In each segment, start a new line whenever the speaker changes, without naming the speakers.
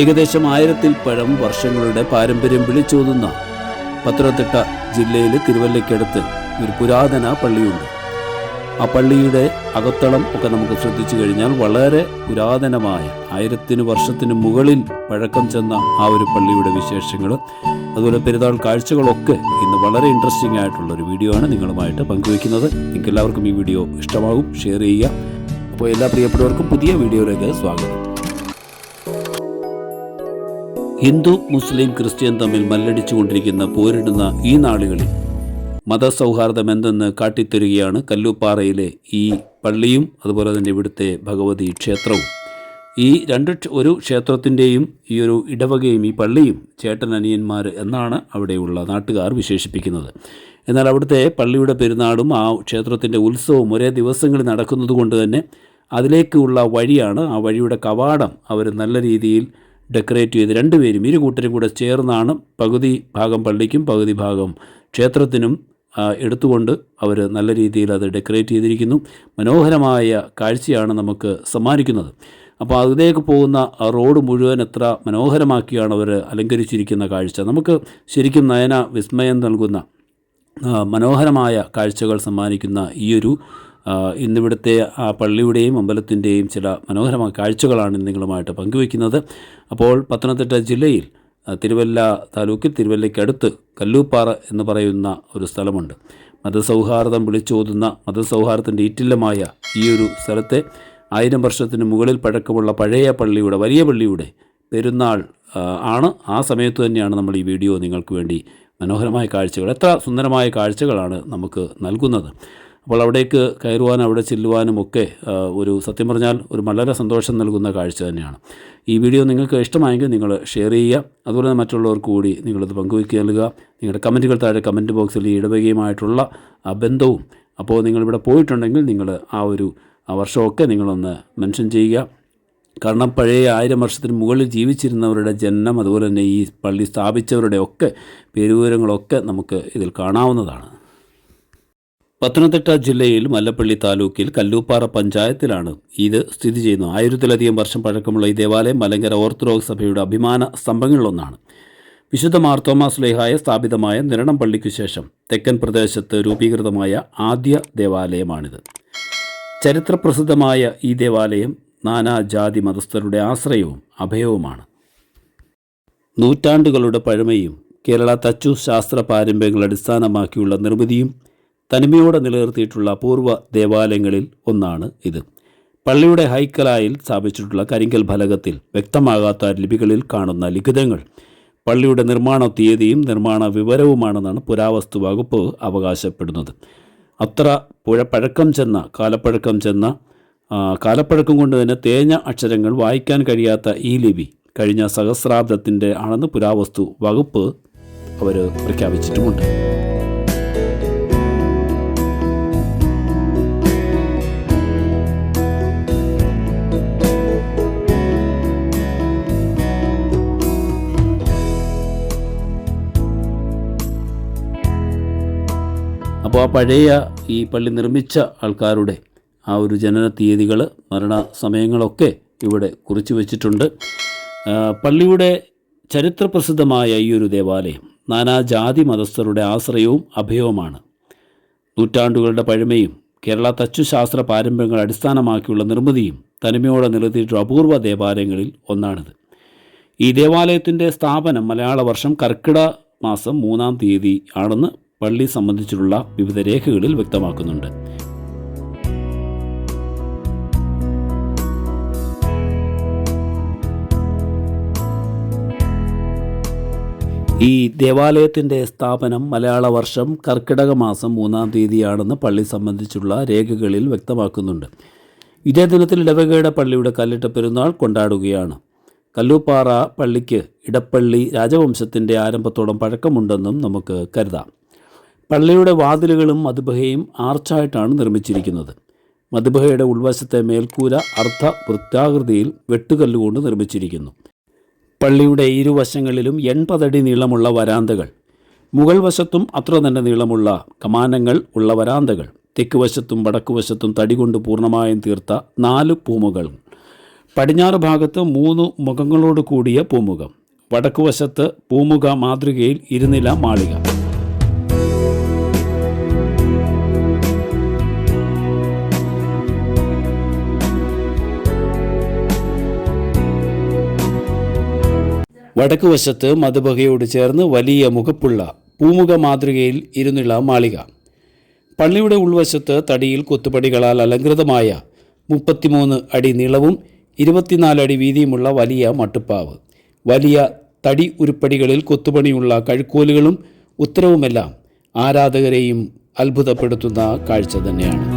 ഏകദേശം ആയിരത്തിൽ പഴം വർഷങ്ങളുടെ പാരമ്പര്യം വിളിച്ചോതുന്ന പത്തനംതിട്ട ജില്ലയിലെ തിരുവല്ലയ്ക്കടുത്ത് ഒരു പുരാതന പള്ളിയുണ്ട്. ആ പള്ളിയുടെ അകത്തളം ഒക്കെ നമുക്ക് ശ്രദ്ധിച്ചു കഴിഞ്ഞാൽ വളരെ പുരാതനമായ ആയിരത്തിന് വർഷത്തിന് മുകളിൽ പഴക്കം ചെന്ന ആ ഒരു പള്ളിയുടെ വിശേഷങ്ങൾ അതുപോലെ പെരുന്നാൾ കാഴ്ചകളൊക്കെ ഇന്ന് വളരെ ഇൻട്രസ്റ്റിംഗ് ആയിട്ടുള്ള ഒരു വീഡിയോ ആണ് നിങ്ങളുമായിട്ട് പങ്കുവയ്ക്കുന്നത്. നിങ്ങൾക്ക് എല്ലാവർക്കും ഈ വീഡിയോ ഇഷ്ടമാകും ഷെയർ ചെയ്യുക. അപ്പോൾ എല്ലാ പ്രിയപ്പെട്ടവർക്കും പുതിയ വീഡിയോയിലേക്ക് സ്വാഗതം. ഹിന്ദു മുസ്ലിം ക്രിസ്ത്യൻ തമ്മിൽ മല്ലടിച്ചുകൊണ്ടിരിക്കുന്ന പോരിടുന്ന ഈ നാളുകളിൽ മതസൗഹാർദ്ദം എന്തെന്ന് കാട്ടിത്തരികയാണ് കല്ലുപ്പാറയിലെ ഈ പള്ളിയും അതുപോലെ തന്നെ ഇവിടുത്തെ ഭഗവതി ക്ഷേത്രവും. ഈ രണ്ട് ഒരു ക്ഷേത്രത്തിന്റെയും ഈ ഒരു ഇടവകയും ഈ പള്ളിയും ചേട്ടൻ അനിയന്മാർ എന്നാണ് അവിടെയുള്ള നാട്ടുകാർ വിശേഷിപ്പിക്കുന്നത്. എന്നാൽ അവിടുത്തെ പള്ളിയുടെ പെരുന്നാളും ആ ക്ഷേത്രത്തിന്റെ ഉത്സവവും ഒരേ ദിവസങ്ങളിൽ നടക്കുന്നത് കൊണ്ട് തന്നെ അതിലേക്കുള്ള വഴിയാണ് ആ വഴിയുടെ കവാടം. അവർ നല്ല രീതിയിൽ ഡെക്കറേറ്റ് ചെയ്ത് രണ്ടുപേരും ഇരു കൂട്ടരും കൂടെ ചേർന്നാണ് പകുതി ഭാഗം പള്ളിക്കും പകുതി ഭാഗം ക്ഷേത്രത്തിനും എടുത്തുകൊണ്ട് അവർ നല്ല രീതിയിൽ അത് ഡെക്കറേറ്റ് ചെയ്തിരിക്കുന്നു. മനോഹരമായ കാഴ്ചയാണ് നമുക്ക് സമ്മാനിക്കുന്നത്. അപ്പോൾ അതിലേക്ക് പോകുന്ന റോഡ് മുഴുവൻ എത്ര മനോഹരമാക്കിയാണ് അവർ അലങ്കരിച്ചിരിക്കുന്ന കാഴ്ച. നമുക്ക് ശരിക്കും നയന വിസ്മയം നൽകുന്ന മനോഹരമായ കാഴ്ചകൾ സമ്മാനിക്കുന്ന ഈയൊരു ഇന്നിവിടുത്തെ ആ പള്ളിയുടെയും അമ്പലത്തിന്റെയും ചില മനോഹരമായ കാഴ്ചകളാണ് നിങ്ങളുമായിട്ട് പങ്കുവയ്ക്കുന്നത്. അപ്പോൾ പത്തനംതിട്ട ജില്ലയിൽ തിരുവല്ല താലൂക്കിൽ തിരുവല്ലയ്ക്കടുത്ത് കല്ലൂപ്പാറ എന്ന് പറയുന്ന ഒരു സ്ഥലമുണ്ട്. മതസൗഹാർദ്ദം വിളിച്ചോതുന്ന മതസൗഹാർദ്ദത്തിന്റെ ഈറ്റില്ലമായ ഈ ഒരു സ്ഥലത്തെ ആയിരം വർഷത്തിന് മുകളിൽ പഴക്കമുള്ള പഴയ പള്ളിയുടെ വലിയ പള്ളിയുടെ പെരുന്നാൾ ആണ്. ആ സമയത്ത് തന്നെയാണ് നമ്മൾ ഈ വീഡിയോ നിങ്ങൾക്ക് വേണ്ടി മനോഹരമായ കാഴ്ചകൾ എത്ര സുന്ദരമായ കാഴ്ചകളാണ് നമുക്ക് നൽകുന്നത്. അപ്പോൾ അവിടേക്ക് കയറുവാനും അവിടെ ചെല്ലുവാനും ഒക്കെ ഒരു സത്യം പറഞ്ഞാൽ ഒരു വളരെ സന്തോഷം നൽകുന്ന കാഴ്ച തന്നെയാണ്. ഈ വീഡിയോ നിങ്ങൾക്ക് ഇഷ്ടമായെങ്കിൽ നിങ്ങൾ ഷെയർ ചെയ്യുക. അതുപോലെ തന്നെ മറ്റുള്ളവർക്ക് കൂടി നിങ്ങളത് പങ്കുവയ്ക്കുക നൽകുക നിങ്ങളുടെ കമന്റുകൾ താഴെ കമന്റ് ബോക്സിൽ ഇടവകയുമായിട്ടുള്ള ആ ബന്ധവും അപ്പോൾ നിങ്ങളിവിടെ പോയിട്ടുണ്ടെങ്കിൽ നിങ്ങൾ ആ ഒരു വർഷമൊക്കെ നിങ്ങളൊന്ന് മെൻഷൻ ചെയ്യുക. കാരണം പഴയ ആയിരം വർഷത്തിന് മുകളിൽ ജീവിച്ചിരുന്നവരുടെ ജന്മം അതുപോലെ തന്നെ ഈ പള്ളി സ്ഥാപിച്ചവരുടെ ഒക്കെ പേരുവിവരങ്ങളൊക്കെ നമുക്ക് ഇതിൽ കാണാവുന്നതാണ്. പത്തനംതിട്ട ജില്ലയിൽ മല്ലപ്പള്ളി താലൂക്കിൽ കല്ലൂപ്പാറ പഞ്ചായത്തിലാണ് ഇത് സ്ഥിതി ചെയ്യുന്നത്. ആയിരത്തിലധികം വർഷം പഴക്കമുള്ള ഈ ദേവാലയം മലങ്കര ഓർത്തഡോക്സ് സഭയുടെ അഭിമാന സ്തംഭങ്ങളിലൊന്നാണ്. വിശുദ്ധ മാർത്തോമാ സ്ലേഹായ സ്ഥാപിതമായ നിരണം പള്ളിക്കു ശേഷം തെക്കൻ പ്രദേശത്ത് രൂപീകൃതമായ ആദ്യ ദേവാലയമാണിത്. ചരിത്രപ്രസിദ്ധമായ ഈ ദേവാലയം നാനാജാതി മതസ്ഥരുടെ ആശ്രയവും അഭയവുമാണ്. നൂറ്റാണ്ടുകളുടെ പഴമയും കേരള തച്ചു ശാസ്ത്ര പാരമ്പര്യങ്ങൾ അടിസ്ഥാനമാക്കിയുള്ള നിർമ്മിതിയും തനിമയോടെ നിലനിർത്തിയിട്ടുള്ള പൂർവ ദേവാലയങ്ങളിൽ ഒന്നാണ് ഇത്. പള്ളിയുടെ ഹൈക്കലായിൽ സ്ഥാപിച്ചിട്ടുള്ള കരിങ്കൽ ഫലകത്തിൽ വ്യക്തമാകാത്ത ലിപികളിൽ കാണുന്ന ലിഖിതങ്ങൾ. പള്ളിയുടെ നിർമ്മാണ തീയതിയും നിർമ്മാണ വിവരവുമാണെന്നാണ് പുരാവസ്തു വകുപ്പ് അവകാശപ്പെടുന്നത്. അത്ര പുഴ പഴക്കം ചെന്ന കാലപ്പഴക്കം ചെന്ന കാലപ്പഴക്കം കൊണ്ട് തന്നെ തേഞ്ഞ അക്ഷരങ്ങൾ വായിക്കാൻ കഴിയാത്ത ഈ ലിപി കഴിഞ്ഞ സഹസ്രാബ്ദത്തിന്റെ ആണെന്ന് പുരാവസ്തു വകുപ്പ് അവർ പ്രഖ്യാപിച്ചിട്ടുമുണ്ട്. അപ്പോൾ ആ പഴയ ഈ പള്ളി നിർമ്മിച്ച ആൾക്കാരുടെ ആ ഒരു ജനന തീയതികൾ മരണ സമയങ്ങളൊക്കെ ഇവിടെ കുറിച്ചു വച്ചിട്ടുണ്ട്. പള്ളിയുടെ ചരിത്രപ്രസിദ്ധമായ ഈ ഒരു ദേവാലയം നാനാജാതി മതസ്ഥരുടെ ആശ്രയവും അഭയവുമാണ്. നൂറ്റാണ്ടുകളുടെ പഴമയും കേരള തച്ചുശാസ്ത്ര പാരമ്പര്യങ്ങൾ അടിസ്ഥാനമാക്കിയുള്ള നിർമ്മിതിയും തനിമയോടെ നിലനിർത്തിയിട്ടുള്ള അപൂർവ ദേവാലയങ്ങളിൽ ഒന്നാണിത്. ഈ ദേവാലയത്തിന്റെ സ്ഥാപനം മലയാള വർഷം കർക്കിട മാസം മൂന്നാം തീയതി ആണെന്ന് പള്ളി സംബന്ധിച്ചിട്ടുള്ള വിവിധ രേഖകളിൽ വ്യക്തമാക്കുന്നുണ്ട്. ഈ ദേവാലയത്തിന്റെ സ്ഥാപനം മലയാള വർഷം കർക്കിടക മാസം മൂന്നാം തീയതിയാണെന്ന് പള്ളി സംബന്ധിച്ചുള്ള രേഖകളിൽ വ്യക്തമാക്കുന്നുണ്ട്. ഇതേ ദിനത്തിൽ ഇടവകയുടെ പള്ളിയുടെ കല്ലിട്ട പെരുന്നാൾ കൊണ്ടാടുകയാണ്. കല്ലൂപ്പാറ പള്ളിക്ക് ഇടപ്പള്ളി രാജവംശത്തിന്റെ ആരംഭത്തോളം പഴക്കമുണ്ടെന്നും നമുക്ക് കരുതാം. പള്ളിയുടെ വാതിലുകളും മധുബഹയും ആർച്ചായിട്ടാണ് നിർമ്മിച്ചിരിക്കുന്നത്. മധുബഹയുടെ ഉൾവശത്തെ മേൽക്കൂര അർദ്ധ വൃത്താകൃതിയിൽ വെട്ടുകല്ലുകൊണ്ട് നിർമ്മിച്ചിരിക്കുന്നു. പള്ളിയുടെ ഇരുവശങ്ങളിലും എൺപതടി നീളമുള്ള വരാന്തകൾ. മുകൾ വശത്തും അത്ര തന്നെ നീളമുള്ള കമാനങ്ങൾ ഉള്ള വരാന്തകൾ. തെക്കുവശത്തും വടക്കുവശത്തും തടി കൊണ്ട് പൂർണമായും തീർത്ത നാല് പൂമുകൾ. പടിഞ്ഞാറ് ഭാഗത്ത് മൂന്ന് മുഖങ്ങളോട് കൂടിയ പൂമുഖം. വടക്കുവശത്ത് പൂമുഖ മാതൃകയിൽ ഇരുനില മാളിക. വടക്ക് വശത്ത് മധുബഹയോട് ചേർന്ന് വലിയ മുഖപ്പുള്ള പൂമുഖ മാതൃകയിൽ ഇരുന്നുള്ള മാളിക. പള്ളിയുടെ ഉൾവശത്ത് തടിയിൽ കൊത്തുപടികളാൽ അലങ്കൃതമായ മുപ്പത്തിമൂന്ന് അടി നീളവും ഇരുപത്തിനാല് അടി വീതിയുമുള്ള വലിയ മട്ടുപ്പാവ്. വലിയ തടി ഉരുപ്പടികളിൽ കൊത്തുപണിയുള്ള കഴുക്കോലുകളും ഉത്തരവുമെല്ലാം ആരാധകരെയും അത്ഭുതപ്പെടുത്തുന്ന കാഴ്ച തന്നെയാണ്.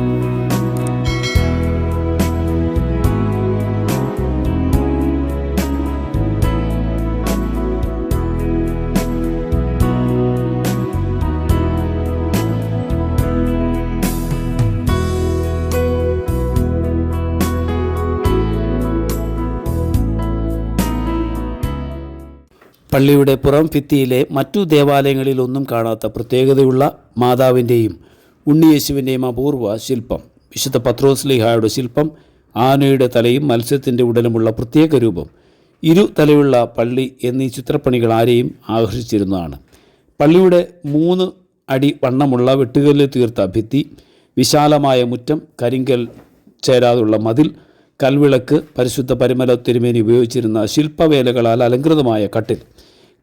പള്ളിയുടെ പുറം ഭിത്തിയിലെ മറ്റു ദേവാലയങ്ങളിലൊന്നും കാണാത്ത പ്രത്യേകതയുള്ള മാതാവിന്റെയും ഉണ്ണിയേശുവിന്റെയും അപൂർവ ശില്പം. വിശുദ്ധ പത്രോസ്ലിഹായുടെ ശില്പം ആനയുടെ തലയും മത്സ്യത്തിന്റെ ഉടലുമുള്ള പ്രത്യേക രൂപം ഇരു തലയുള്ള പള്ളി എന്നീ ചിത്രപ്പണികൾ ആരെയും ആകർഷിച്ചിരുന്നതാണ്. പള്ളിയുടെ മൂന്ന് അടി വണ്ണമുള്ള വെട്ടുകല്ല് തീർത്ത ഭിത്തി വിശാലമായ മുറ്റം കരിങ്കൽ ചേരാതുള്ള മതിൽ കൽവിളക്ക് പരിശുദ്ധ പരിമല തിരുമേനി ഉപയോഗിച്ചിരുന്ന ശില്പവേലകളാൽ അലങ്കൃതമായ കട്ടിൽ.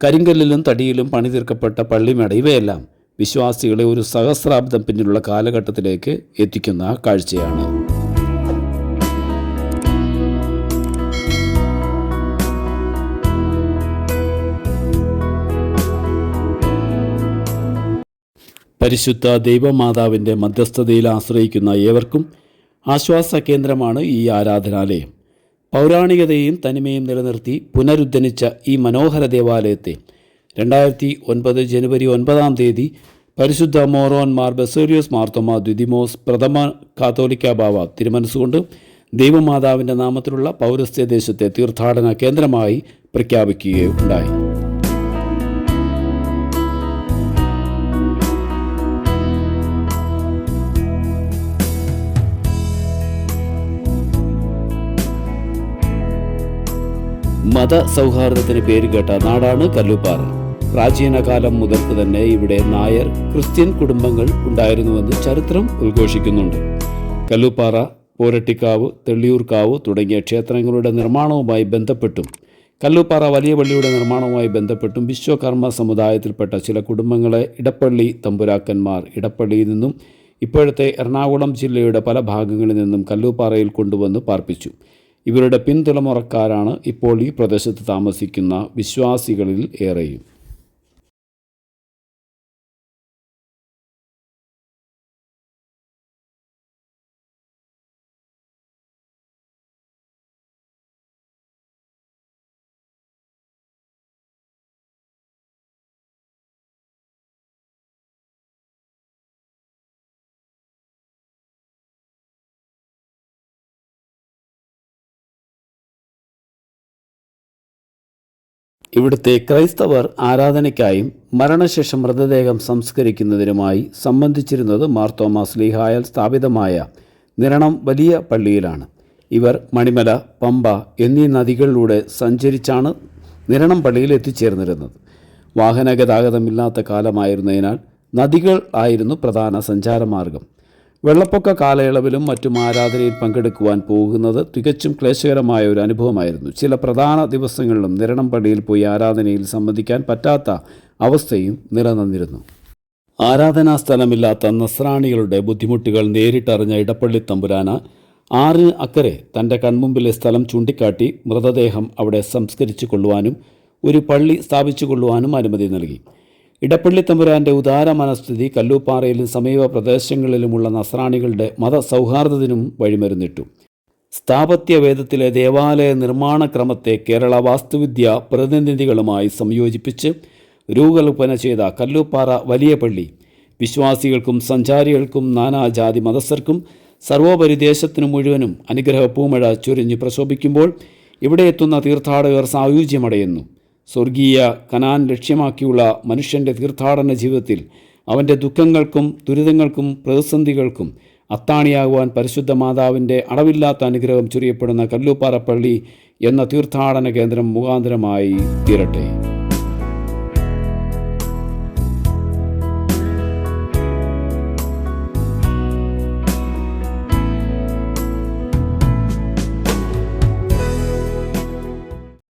കരിങ്കല്ലിലും തടിയിലും പണിതീർക്കപ്പെട്ട പള്ളിമേട ഇവയെല്ലാം വിശ്വാസികളെ ഒരു സഹസ്രാബ്ദം പിന്നിലുള്ള കാലഘട്ടത്തിലേക്ക് എത്തിക്കുന്ന കാഴ്ചയാണ്. പരിശുദ്ധ ദൈവമാതാവിന്റെ മധ്യസ്ഥതയിൽ ആശ്രയിക്കുന്ന ഏവർക്കും ആശ്വാസ കേന്ദ്രമാണ് ഈ ആരാധനാലയം. പൗരാണികതയും തനിമയും നിലനിർത്തി പുനരുദ്ധനിച്ച ഈ മനോഹര ദേവാലയത്തെ രണ്ടായിരത്തി ഒൻപത് ജനുവരി ഒൻപതാം തീയതി പരിശുദ്ധ മോറോൻ മാർ ബസേറിയോസ് മാർത്തോമ ദ്വിതിമോസ് പ്രഥമ കാത്തോലിക്ക ബാവ തിരുമനസ്സുകൊണ്ട് ദൈവമാതാവിന്റെ നാമത്തിലുള്ള പൗരസ്ത്യ ദേശത്തെ തീർത്ഥാടന കേന്ദ്രമായി പ്രഖ്യാപിക്കുകയുണ്ടായി. മത സൗഹാർദ്ദത്തിന് പേരുകേട്ട നാടാണ് കല്ലുപ്പാറ. പ്രാചീന കാലം മുതൽക്ക് തന്നെ ഇവിടെ നായർ ക്രിസ്ത്യൻ കുടുംബങ്ങൾ ഉണ്ടായിരുന്നുവെന്ന് ചരിത്രം ഉദ്ഘോഷിക്കുന്നുണ്ട്. കല്ലുപ്പാറ പോരട്ടിക്കാവ് തെള്ളിയൂർക്കാവ് തുടങ്ങിയ ക്ഷേത്രങ്ങളുടെ നിർമ്മാണവുമായി ബന്ധപ്പെട്ടും കല്ലുപ്പാറ വലിയ പള്ളിയുടെ നിർമ്മാണവുമായി ബന്ധപ്പെട്ടും വിശ്വകർമ്മ സമുദായത്തിൽപ്പെട്ട ചില കുടുംബങ്ങളെ ഇടപ്പള്ളി തമ്പുരാക്കന്മാർ ഇടപ്പള്ളിയിൽ നിന്നും ഇപ്പോഴത്തെ എറണാകുളം ജില്ലയുടെ പല ഭാഗങ്ങളിൽ നിന്നും കല്ലുപ്പാറയിൽ കൊണ്ടുവന്ന് പാർപ്പിച്ചു. ഇവരുടെ പിൻതലമുറക്കാരാണ് ഇപ്പോൾ ഈ പ്രദേശത്ത് താമസിക്കുന്ന വിശ്വാസികളിൽ ഏറെയും. ഇവിടുത്തെ ക്രൈസ്തവർ ആരാധനയ്ക്കായും മരണശേഷം മൃതദേഹം സംസ്കരിക്കുന്നതിനുമായി സംബന്ധിച്ചിരുന്നത് മാർത്തോമാ സ്ലീഹായാൽ സ്ഥാപിതമായ നിരണം വലിയ പള്ളിയിലാണ്. ഇവർ മണിമല പമ്പ എന്നീ നദികളിലൂടെ സഞ്ചരിച്ചാണ് നിരണം പള്ളിയിൽ എത്തിച്ചേർന്നിരുന്നത്. വാഹന ഗതാഗതമില്ലാത്ത കാലമായിരുന്നതിനാൽ നദികൾ ആയിരുന്നു പ്രധാന സഞ്ചാരമാർഗം. വെള്ളപ്പൊക്ക കാലയളവിലും മറ്റും ആരാധനയിൽ പങ്കെടുക്കുവാൻ പോകുന്നത് തികച്ചും ക്ലേശകരമായ ഒരു അനുഭവമായിരുന്നു. ചില പ്രധാന ദിവസങ്ങളിലും നിരണം പള്ളിയിൽ പോയി ആരാധനയിൽ സംബന്ധിക്കാൻ പറ്റാത്ത അവസ്ഥയും നിലനിന്നിരുന്നു. ആരാധനാ സ്ഥലമില്ലാത്ത നസ്രാണികളുടെ ബുദ്ധിമുട്ടുകൾ നേരിട്ടറിഞ്ഞ ഇടപ്പള്ളി തമ്പുരാന ആറിന് അക്കരെ തന്റെ കൺമുമ്പിലെ സ്ഥലം ചൂണ്ടിക്കാട്ടി മൃതദേഹം അവിടെ സംസ്കരിച്ചു കൊള്ളുവാനും ഒരു പള്ളി സ്ഥാപിച്ചു കൊള്ളുവാനും അനുമതി നൽകി. ഇടപ്പള്ളി തമ്പുരാന്റെ ഉദാര മനസ്ഥിതി കല്ലൂപ്പാറയിലും സമീപ പ്രദേശങ്ങളിലുമുള്ള നസ്രാണികളുടെ മതസൗഹാർദ്ദത്തിനും വഴിമരുന്നിട്ടു. സ്ഥാപത്യ വേദത്തിലെ ദേവാലയ നിർമ്മാണ ക്രമത്തെ കേരള വാസ്തുവിദ്യ പ്രതിനിധികളുമായി സംയോജിപ്പിച്ച് രൂപകൽപ്പന ചെയ്ത കല്ലൂപ്പാറ വലിയ പള്ളി വിശ്വാസികൾക്കും സഞ്ചാരികൾക്കും നാനാജാതി മതസ്ഥർക്കും സർവോപരി ദേശത്തിനു മുഴുവനും അനുഗ്രഹ പൂമഴ ചൊരിഞ്ഞ് പ്രശോഭിക്കുമ്പോൾ ഇവിടെ എത്തുന്ന തീർത്ഥാടകർ സായുജ്യമടയുന്നു. സ്വർഗീയ കനാൻ ലക്ഷ്യമാക്കിയുള്ള മനുഷ്യന്റെ തീർത്ഥാടന ജീവിതത്തിൽ അവന്റെ ദുഃഖങ്ങൾക്കും ദുരിതങ്ങൾക്കും പ്രതിസന്ധികൾക്കും അത്താണിയാകുവാൻ പരിശുദ്ധ മാതാവിന്റെ അളവില്ലാത്ത അനുഗ്രഹം ചുരിയപ്പെടുന്ന കല്ലൂപ്പാറപ്പള്ളി എന്ന തീർത്ഥാടന കേന്ദ്രം മുഖാന്തരമായി തീരട്ടെ.